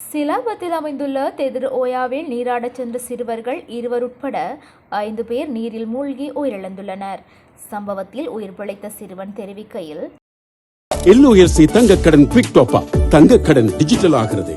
சிலாபத்தில் அமைந்துள்ள தெதிர் ஓயாவில் நீராடச் சென்ற சிறுவர்கள் இருவர் உட்பட ஐந்து பேர் நீரில் மூழ்கி உயிரிழந்துள்ளனர். சம்பவத்தில் உயிர் பிழைத்த சிறுவன் தெரிவிக்கையில் எல்ஓஎஸ்சி தங்கக்கடன் குவிக் டாப் அப் தங்கக்கடன் டிஜிட்டல் ஆகிறது.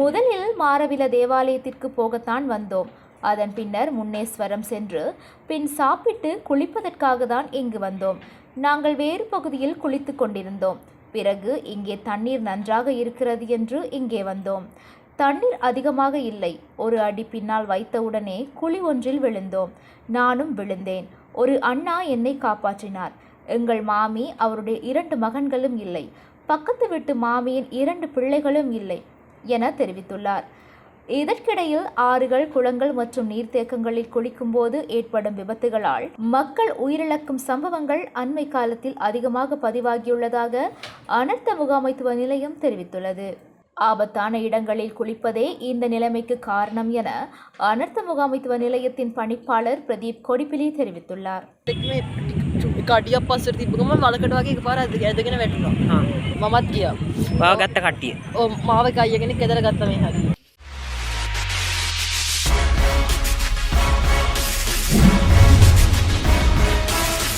முதலில் மாரவில தேவாலயத்திற்கு போகத்தான் வந்தோம். அதன் பின்னர் முன்னேஸ்வரம் சென்று பின் சாப்பிட்டு குளிப்பதற்காக தான் இங்கு வந்தோம். நாங்கள் வேறு பகுதியில் குளித்து கொண்டிருந்தோம். பிறகு இங்கே தண்ணீர் நன்றாக இருக்கிறது என்று இங்கே வந்தோம். தண்ணீர் அதிகமாக இல்லை. ஒரு அடி பின்னால் வைத்தவுடனே குழி ஒன்றில் விழுந்தோம். நானும் விழுந்தேன். ஒரு அண்ணா என்னை காப்பாற்றினார். எங்கள் மாமி அவருடைய இரண்டு மகன்களும் இல்லை. பக்கத்து வீட்டு மாமியின் இரண்டு பிள்ளைகளும் இல்லை என தெரிவித்துள்ளார். இதற்கிடையில் ஆறுகள் குளங்கள் மற்றும் நீர்த்தேக்கங்களில் குளிக்கும்போது ஏற்படும் விபத்துகளால் மக்கள் உயிரிழக்கும் சம்பவங்கள் அண்மை காலத்தில் அதிகமாக பதிவாகியுள்ளதாக அனர்த்த முகாமைத்துவ நிலையம் தெரிவித்துள்ளது ஆபத்தான இடங்களில் குளிப்பதே இந்த நிலைமைக்கு காரணம் என அனர்த்த முகாமைத்துவ நிலையத்தின் பணிப்பாளர் பிரதீப் கொடிப்பிலி தெரிவித்துள்ளார் එක්ම එක අඩියක් පස්සට තිබ්බ ගමන් වලකට වගේ එකපාර ඇද ඇදගෙන වැටුණා මමත් ගියා ඔය ගත්ත කට්ටිය ඔව් මාව එක අයියගෙන ගෙදර ගත්ත මේ හරි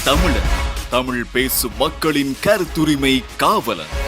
தமிழன். தமிழ் பேசும் மக்களின் கருத்துரிமை காவலர்